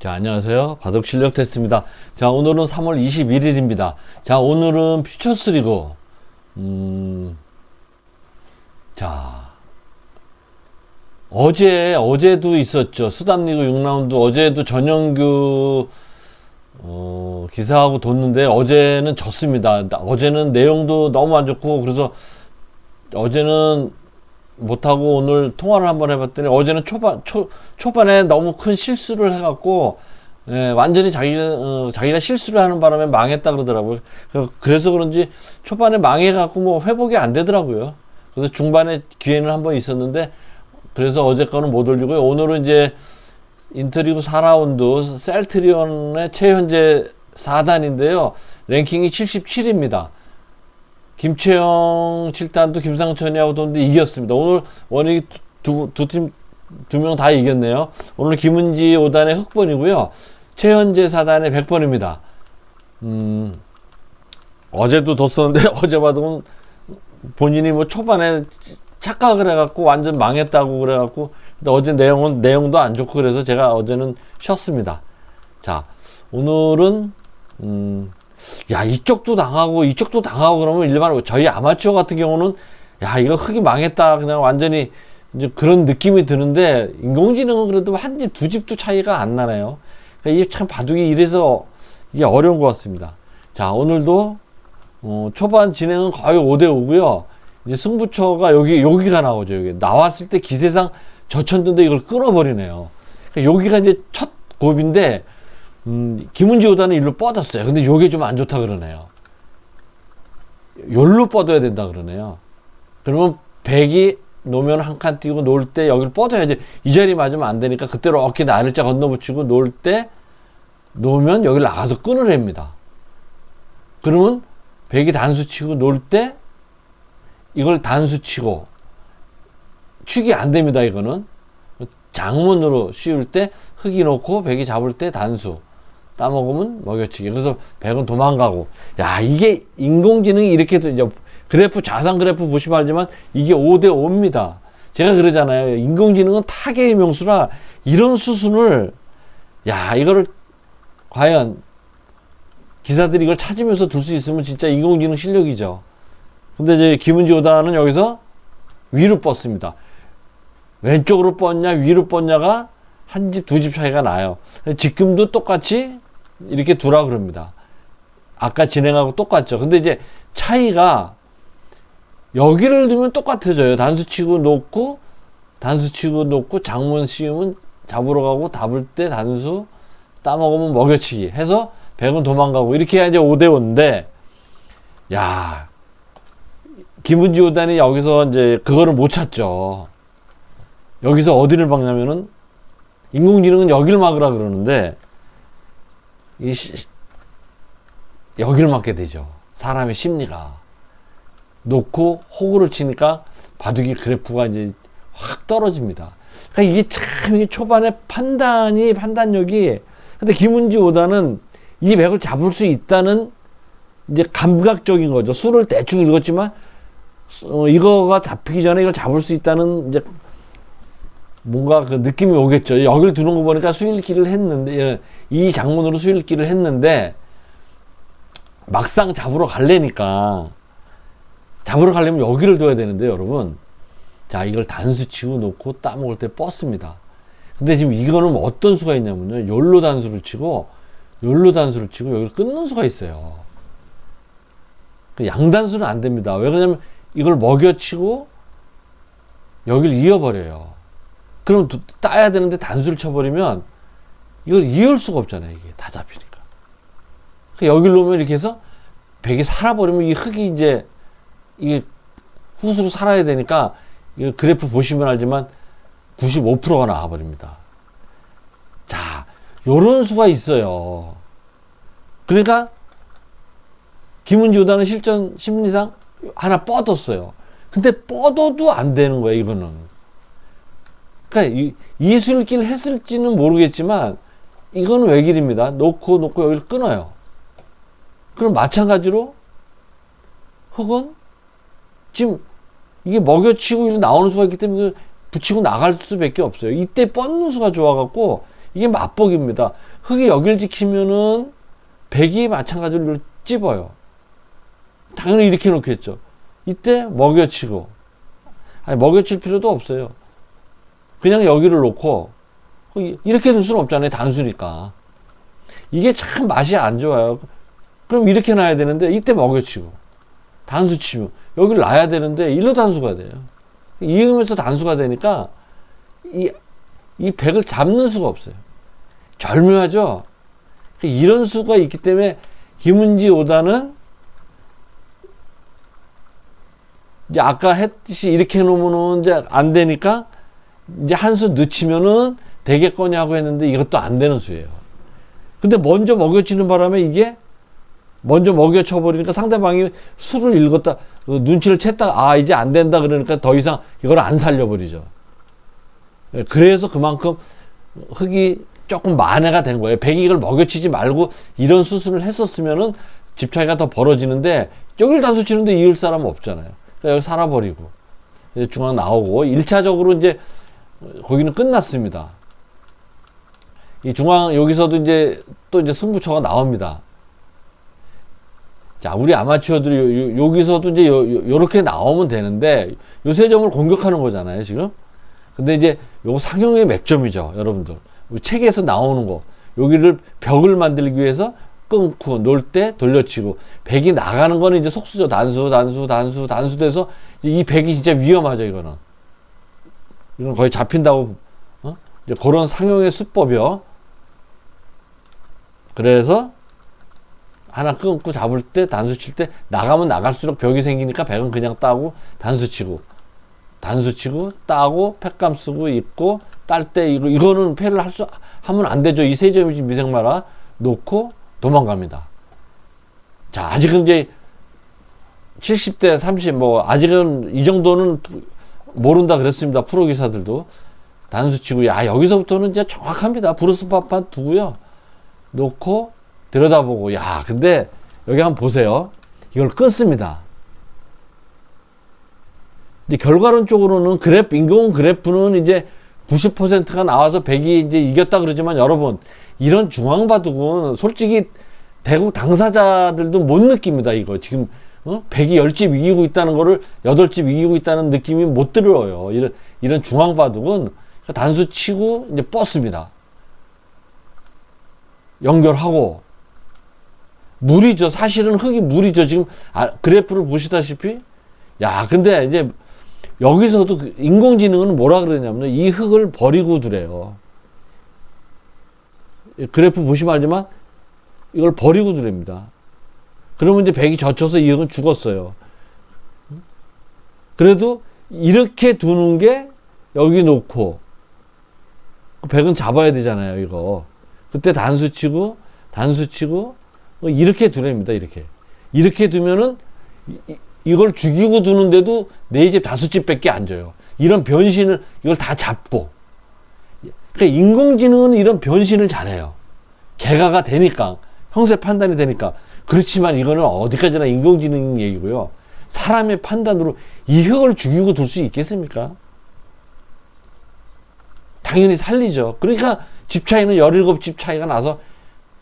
자, 안녕하세요. 바둑 실력 테스트입니다. 자, 오늘은 3월 21일입니다. 자, 오늘은 퓨처스 리그. 음, 자, 어제, 어제도 있었죠. 수담 리그 6라운드. 어제도 전영규, 어, 기사하고 뒀는데 어제는 졌습니다. 나- 어제는 내용도 너무 안 좋고, 그래서 어제는 못하고 오늘 통화를 한번 해봤더니 어제는 초반 초 초반에 너무 큰 실수를 해갖고 예, 완전히 자기 어, 자기가 실수를 하는 바람에 망했다 그러더라고요. 그- 그래서 그런지 초반에 망해갖고 뭐 회복이 안 되더라고요. 그래서 중반에 기회는 한번 있었는데 그래서 어제 거는 못 올리고요. 오늘은 이제 인터리그 4라운드 셀트리온의 최현재 4단인데요. 랭킹이 77입니다. 김채영 7단도 김상천이하고 뒀는데 이겼습니다. 오늘 원익 두두 팀 두 명 다 이겼네요. 오늘 김은지 5단의 흑번이고요. 최현재 4단의 100번입니다. 음, 어제도 뒀었는데 어제 봐도 본인이 뭐 초반에 착각을 해갖고 완전 망했다고 그래갖고 근데 어제 내용은 내용도 안 좋고 그래서 제가 어제는 쉬었습니다. 자 오늘은 음, 야 이쪽도 당하고 이쪽도 당하고 그러면 일반 저희 아마추어 같은 경우는 야 이거 흙이 망했다 그냥 완전히 이제 그런 느낌이 드는데 인공지능은 그래도 한 집 두 집도 차이가 안 나네요. 그러니까 이게 참 바둑이 이래서 이게 어려운 것 같습니다. 자 오늘도 어, 초반 진행은 거의 5대 5고요. 이제 승부처가 여기 여기가 나오죠. 여기 나왔을 때 기세상 저쳤는데 이걸 끊어버리네요. 그러니까 여기가 이제 첫 곱인데 음, 김은지 오다는 일로 뻗었어요. 근데 요게 좀 안 좋다 그러네요. 요로 뻗어야 된다 그러네요. 그러면 백이 놓으면 한 칸 띄고 놓을 때 여기를 뻗어야지. 이 자리 맞으면 안 되니까 그때로 어깨 나를자 건너 붙이고 놓을 때 놓으면 여기를 나가서 끊어냅니다. 그러면 백이 단수 치고 놓을 때 이걸 단수 치고 축이 안 됩니다. 이거는 장문으로 씌울 때 흙이 놓고 백이 잡을 때 단수 따먹으면 먹여치기. 그래서 백은 도망가고. 야, 이게 인공지능이 이렇게 도 이제 그래프, 자산 그래프 보시면 알지만 이게 5대 5입니다. 제가 그러잖아요. 인공지능은 타계의 명수라 이런 수순을, 야, 이거를 과연 기사들이 이걸 찾으면서 둘 수 있으면 진짜 인공지능 실력이죠. 근데 이제 김은지 오다는 여기서 위로 뻗습니다. 왼쪽으로 뻗냐, 위로 뻗냐가 한 집, 두 집 차이가 나요. 지금도 똑같이 이렇게 두라 그럽니다. 아까 진행하고 똑같죠. 근데 이제 차이가 여기를 두면 똑같아져요. 단수 치고 놓고, 단수 치고 놓고, 장문 씌우면 잡으러 가고, 답을 때 단수, 따먹으면 먹여치기 해서 백은 도망가고, 이렇게 해야 이제 5대5인데, 야 김은지 오단이 여기서 이제 그거를 못 찾죠. 여기서 어디를 막냐면은, 인공지능은 여기를 막으라 그러는데, 이 시- 여기를 막게 되죠. 사람의 심리가. 놓고 호구를 치니까 바둑이 그래프가 이제 확 떨어집니다. 그러니까 이게 참 초반에 판단이 판단력이 근데 김은지 오다는 이 백을 잡을 수 있다는 이제 감각적인 거죠. 수를 대충 읽었지만 어, 이거가 잡히기 전에 이걸 잡을 수 있다는 이제 뭔가 그 느낌이 오겠죠. 여기를 두는 거 보니까 수일기를 했는데 예, 이 장문으로 수일기를 했는데 막상 잡으러 갈래니까 잡으러 가려면 여기를 둬야 되는데 여러분 자 이걸 단수 치고 놓고 따먹을 때 뻗습니다. 근데 지금 이거는 어떤 수가 있냐면요. 열로 단수를 치고 열로 단수를 치고 여기를 끊는 수가 있어요. 그 양단수는 안 됩니다. 왜 그러냐면 이걸 먹여치고 여기를 이어버려요. 그럼 도- 따야 되는데 단수를 쳐버리면 이걸 이을 수가 없잖아요. 이게 다 잡히니까. 그 여기를 놓으면 이렇게 해서 백이 살아버리면 이 흙이 이제 이게 후수로 살아야 되니까 이 그래프 보시면 알지만 95%가 나와버립니다. 자, 요런 수가 있어요. 그러니까 김은지 오다는 실전 심리상 하나 뻗었어요. 근데 뻗어도 안 되는 거예요, 이거는. 그러니까 이, 이술길 했을지는 모르겠지만 이거는 외길입니다. 놓고 놓고 여기를 끊어요. 그럼 마찬가지로 흙은 지금 이게 먹여치고 나오는 수가 있기 때문에 붙이고 나갈 수밖에 없어요. 이때 뻗는 수가 좋아갖고 이게 맛복입니다. 흙이 여길 지키면은 백이 마찬가지로 찝어요. 당연히 이렇게 놓겠죠. 이때 먹여치고 아니 먹여칠 필요도 없어요. 그냥 여기를 놓고 이렇게 둘 수는 없잖아요. 단수니까. 이게 참 맛이 안 좋아요. 그럼 이렇게 놔야 되는데 이때 먹여치고 단수 치면 여기를 놔야 되는데 일로 단수가 돼요. 이으면서 단수가 되니까 이, 이 백을 잡는 수가 없어요. 절묘하죠? 이런 수가 있기 때문에 김은지 오다는 이제 아까 했듯이 이렇게 놓으면은 이제 안 되니까 이제 한 수 늦추면은 되겠거니 하고 했는데 이것도 안 되는 수예요. 근데 먼저 먹여치는 바람에 이게 먼저 먹여쳐 버리니까 상대방이 수를 읽었다 그 눈치를 챘다 아 이제 안 된다 그러니까 더 이상 이걸 안 살려 버리죠. 예, 그래서 그만큼 흑이 조금 만회가 된 거예요. 이걸 먹여치지 말고 이런 수술을 했었으면은 집 차이가 더 벌어지는데 여기를 단수 치는데 이을 사람은 없잖아요. 그러니까 여기 살아버리고 중앙 나오고 1차적으로 이제 거기는 끝났습니다. 이 중앙 여기서도 이제 또 이제 승부처가 나옵니다. 자, 우리 아마추어들이 요, 여기서도 이제 요, 요, 요렇게 나오면 되는데 요세 점을 공격하는 거잖아요, 지금. 근데 이제 요 상용의 맥점이죠, 여러분들. 책에서 나오는 거. 여기를 벽을 만들기 위해서 끊고 놀 때 돌려치고 백이 나가는 거는 이제 속수죠. 단수, 단수, 단수, 단수 돼서 이 백이 진짜 위험하죠, 이거는. 이건 거의 잡힌다고 어? 그런 상용의 수법이요. 그래서 하나 끊고 잡을 때 단수 칠 때 나가면 나갈수록 벽이 생기니까 백은 그냥 따고 단수 치고 단수 치고 따고 팩감 쓰고 입고 딸 때 이거 이거는 패를 할 수 하면 안 되죠. 이 세 점이 지금 미생마라 놓고 도망갑니다. 자, 아직은 이제 70대 30 뭐 아직은 이 정도는 모른다 그랬습니다. 프로 기사들도 단수 치고 야 여기서부터는 이제 정확합니다. 브루스 파판 두고요. 놓고 들여다보고 야 근데 여기 한번 보세요. 이걸 끊습니다. 근데 결과론적으로는 그래프 인공 그래프는 이제 90%가 나와서 100이 이제 이겼다 그러지만 여러분 이런 중앙바둑은 솔직히 대구 당사자들도 못 느낍니다. 이거 지금 어? 100이 10집 이기고 있다는 거를 8집 이기고 있다는 느낌이 못 들어요. 이런 이런 중앙바둑은 단수 치고 이제 뻗습니다. 연결하고 물이죠. 사실은 흙이 물이죠. 지금 아, 그래프를 보시다시피 야 근데 이제 여기서도 그 인공지능은 뭐라 그러냐면 이 흙을 버리고 두래요. 그래프 보시면 알지만 이걸 버리고 두랍니다. 그러면 이제 백이 젖혀서 이 흙은 죽었어요. 그래도 이렇게 두는 게 여기 놓고 그 백은 잡아야 되잖아요. 이거 그때 단수 치고 단수 치고 이렇게 두랍니다. 이렇게 이렇게 두면은 이, 이걸 죽이고 두는데도 네 집 다섯 집밖에 안 줘요. 이런 변신을 이걸 다 잡고 그러니까 인공지능은 이런 변신을 잘해요. 개가가 되니까 형세 판단이 되니까 그렇지만 이거는 어디까지나 인공지능 얘기고요. 사람의 판단으로 이 흙을 죽이고 둘 수 있겠습니까? 당연히 살리죠. 그러니까 집 차이는 17집 차이가 나서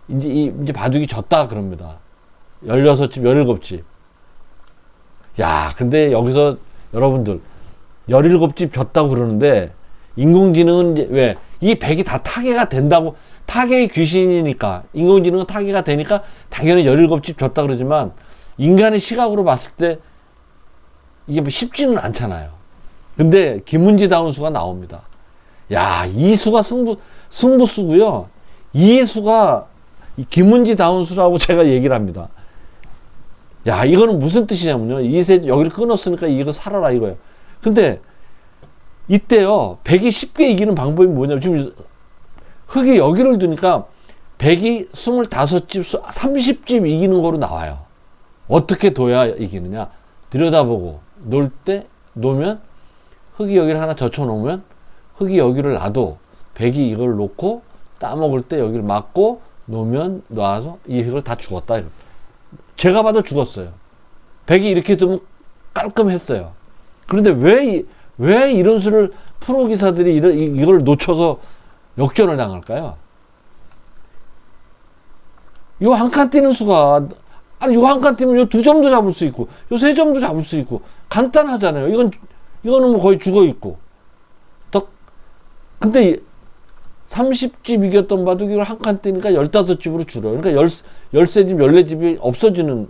이제 이 이제 바둑이 졌다 그럽니다. 16집, 17집. 야, 근데 여기서 여러분들 17집 졌다고 그러는데 인공지능은 이제 왜? 이 백이 다 타개가 된다고 타개의 귀신이니까 인공지능은 타개가 되니까 당연히 17집 졌다 그러지만 인간의 시각으로 봤을 때 이게 뭐 쉽지는 않잖아요. 근데 김문지다운 수가 나옵니다. 야, 이 수가 승부 승부수고요. 이 수가 김문지다운 수라고 제가 얘기를 합니다. 야, 이거는 무슨 뜻이냐면요. 이세 여기를 끊었으니까 이거 살아라 이거예요. 근데 이때요. 백이 쉽게 이기는 방법이 뭐냐면 지금 흙이 여기를 두니까 백이 25집, 30집 이기는 거로 나와요. 어떻게 둬야 이기느냐? 들여다보고 놀 때 놓으면 흙이 여기를 하나 젖혀 놓으면 흙이 여기를 놔도 백이 이걸 놓고 따먹을 때 여기를 막고 놓으면 놔서 이 흙을 다 죽었다. 제가 봐도 죽었어요. 백이 이렇게 두면 깔끔했어요. 그런데 왜, 왜 이런 수를 프로 기사들이 이걸 놓쳐서 역전을 당할까요? 요 한 칸 뛰는 수가 아니 요 한 칸 뛰면 요 두 점도 잡을 수 있고 요 세 점도 잡을 수 있고 간단하잖아요. 이건 이거는 뭐 거의 죽어 있고 더 근데 30집 이겼던 바둑 이걸 한칸 뛰니까 15집으로 줄어요. 그러니까 10, 13집, 14집이 없어지는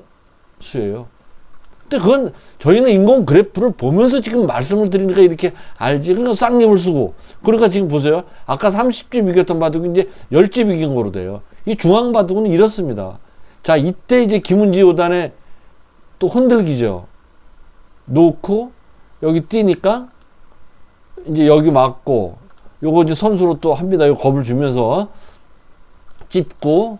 수예요. 근데 그건 저희는 인공 그래프를 보면서 지금 말씀을 드리니까 이렇게 알지. 그러니까 쌍립을 쓰고. 그러니까 지금 보세요. 아까 30집 이겼던 바둑이 이제 10집 이긴 거로 돼요. 이 중앙 바둑은 이렇습니다. 자, 이때 이제 김은지 오단에 또 흔들기죠. 놓고 여기 뛰니까 이제 여기 맞고 요거 이제 선수로 또 합니다. 요 겁을 주면서 찝고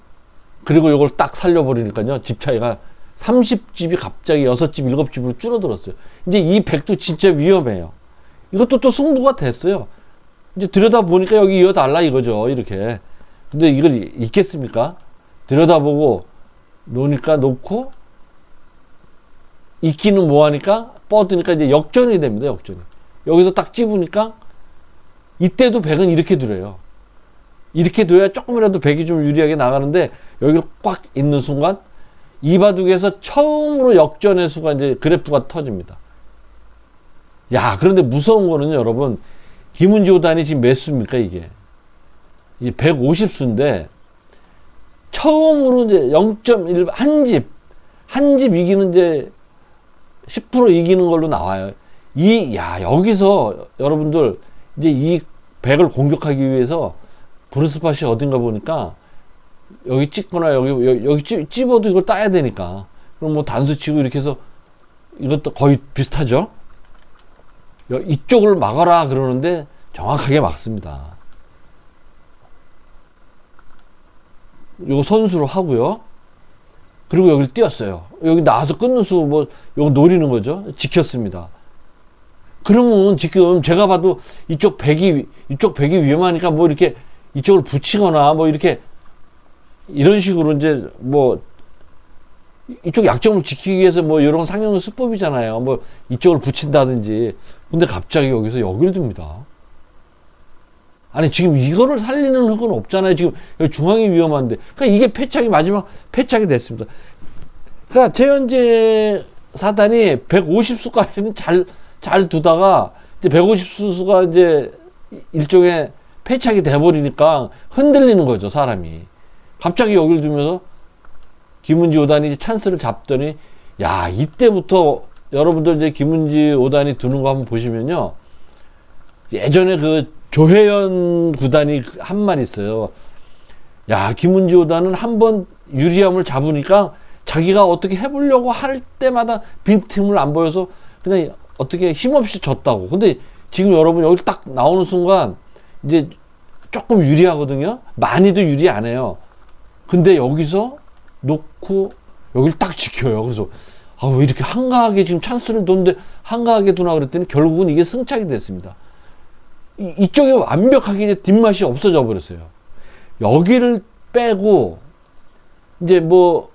그리고 요걸 딱 살려버리니까요. 집 차이가 30집이 갑자기 6집, 7집으로 줄어들었어요. 이제 이 백도 진짜 위험해요. 이것도 또 승부가 됐어요. 이제 들여다보니까 여기 이어달라 이거죠. 이렇게. 근데 이걸 있겠습니까? 들여다보고 놓으니까 놓고 있기는 뭐하니까 뻗으니까 이제 역전이 됩니다. 역전이. 여기서 딱 찝으니까 이때도 백은 이렇게 두려요. 이렇게 둬야 조금이라도 백이 좀 유리하게 나가는데 여기를 꽉 있는 순간 이 바둑에서 처음으로 역전의 수가 이제 그래프가 터집니다. 야, 그런데 무서운 거는 여러분, 김은지 오단이 지금 몇 수입니까, 이게? 이 150수인데, 처음으로 이제 0.1, 한 집, 한 집 이기는 이제 10% 이기는 걸로 나와요. 이, 야, 여기서 여러분들, 이제 이 100을 공격하기 위해서 브루스팟이 어딘가 보니까 여기 찍거나 여기 여기, 찝, 찝어도 이걸 따야 되니까 그럼 뭐 단수 치고 이렇게 해서 이것도 거의 비슷하죠. 여- 이쪽을 막아라 그러는데 정확하게 막습니다. 요거 선수로 하고요. 그리고 여기를 띄었어요. 여기 나와서 끊는 수뭐 요거 노리는 거죠. 지켰습니다. 그러면 지금 제가 봐도 이쪽 백이 이쪽 백이 위험하니까 뭐 이렇게 이쪽을 붙이거나 뭐 이렇게 이런 식으로 이제 뭐 이쪽 약점을 지키기 위해서 뭐 이런 상용 수법이잖아요. 뭐 이쪽을 붙인다든지. 근데 갑자기 여기서 여기를 둡니다. 아니 지금 이거를 살리는 흙은 없잖아요. 지금 중앙이 위험한데. 그러니까 이게 패착이 마지막 패착이 됐습니다. 그러니까 최현재 사단이 150수까지는 잘 잘 두다가 이제 150수가 이제 일종의 패착이 돼 버리니까 흔들리는 거죠 사람이. 갑자기 여기를 두면서 김은지 오단이 찬스를 잡더니 야 이때부터 여러분들 이제 김은지 오단이 두는 거 한번 보시면요. 예전에 그 조혜연 구단이 한 말 있어요. 야 김은지 오단은 한 번 유리함을 잡으니까 자기가 어떻게 해보려고 할 때마다 빈틈을 안 보여서 그냥 어떻게 힘없이 졌다고. 근데 지금 여러분 여기 딱 나오는 순간 이제 조금 유리하거든요. 많이도 유리 안 해요 근데 여기서 놓고 여기를 딱 지켜요. 그래서 아 왜 이렇게 한가하게 지금 찬스를 뒀는데 한가하게 두나 그랬더니 결국은 이게 승착이 됐습니다. 이, 이쪽에 완벽하게 뒷맛이 없어져 버렸어요. 여기를 빼고 이제 뭐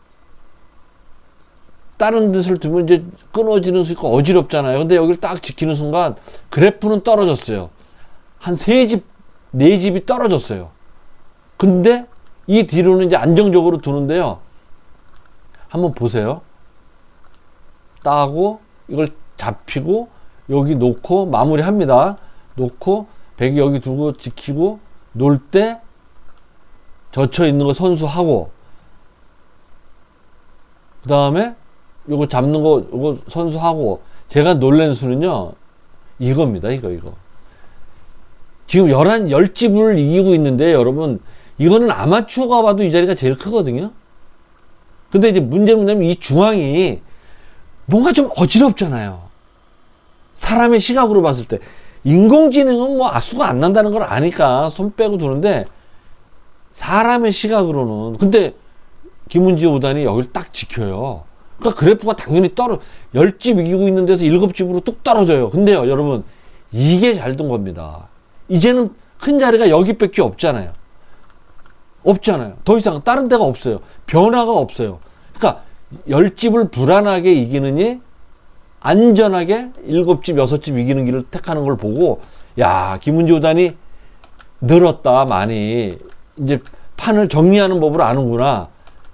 다른 데를 두면 이제 끊어지는 수 있고 어지럽잖아요. 근데 여기를 딱 지키는 순간 그래프는 떨어졌어요. 한 세 집, 네 집이 떨어졌어요. 근데 이 뒤로는 이제 안정적으로 두는데요. 한번 보세요. 따고 이걸 잡히고 여기 놓고 마무리합니다. 놓고 백이 여기 두고 지키고 놀 때 젖혀 있는 거 선수하고 그 다음에 요거 잡는 거 요거 선수하고 제가 놀란 수는요 이겁니다 이거 이거 지금 11, 10집을 이기고 있는데 여러분 이거는 아마추어가 봐도 이 자리가 제일 크거든요. 근데 이제 문제는 뭐냐면 이 중앙이 뭔가 좀 어지럽잖아요. 사람의 시각으로 봤을 때. 인공지능은 뭐 아수가 안 난다는 걸 아니까 손 빼고 두는데 사람의 시각으로는 근데 김은지 오단이 여기를 딱 지켜요. 그러니까 그래프가 당연히 떨어 10집 이기고 있는 데서 7집으로 뚝 떨어져요. 근데요, 여러분 이게 잘든 겁니다. 이제는 큰 자리가 여기밖에 없잖아요. 없잖아요. 더 이상 다른 데가 없어요. 변화가 없어요. 그러니까 열 집을 불안하게 이기느니 안전하게 일곱 집, 여섯 집 이기는 길을 택하는 걸 보고 야 김은지 오단이 늘었다 많이 이제 판을 정리하는 법을 아는구나.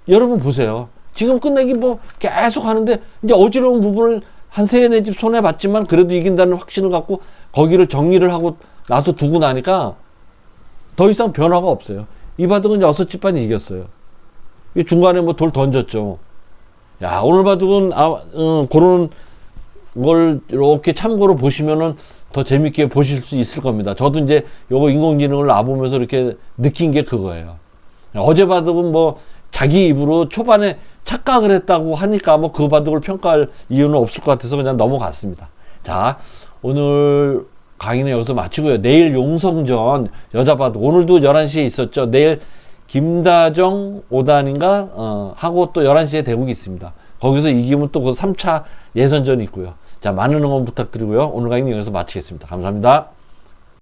여러분 보세요. 지금 끝내기 뭐 계속 하는데 이제 어지러운 부분을 한 세네 집 손해 봤지만 그래도 이긴다는 확신을 갖고 거기를 정리를 하고 나서 두고 나니까 더 이상 변화가 없어요. 이 바둑은 여섯 집 반이 이겼어요. 이 중간에 뭐 돌 던졌죠. 야 오늘 바둑은 아 음, 그런 걸 이렇게 참고로 보시면은 더 재밌게 보실 수 있을 겁니다. 저도 이제 요거 인공지능을 놔보면서 이렇게 느낀 게 그거예요. 어제 바둑은 뭐 자기 입으로 초반에 착각을 했다고 하니까 뭐 그 바둑을 평가할 이유는 없을 것 같아서 그냥 넘어갔습니다. 자, 오늘 강의는 여기서 마치고요. 내일 용성전 여자 바둑 오늘도 11시에 있었죠. 내일 김다정 5단인가 어, 하고 또 11시에 대국이 있습니다. 거기서 이기면 또 그 3차 예선전이 있고요. 자, 많은 응원 부탁드리고요. 오늘 강의는 여기서 마치겠습니다. 감사합니다.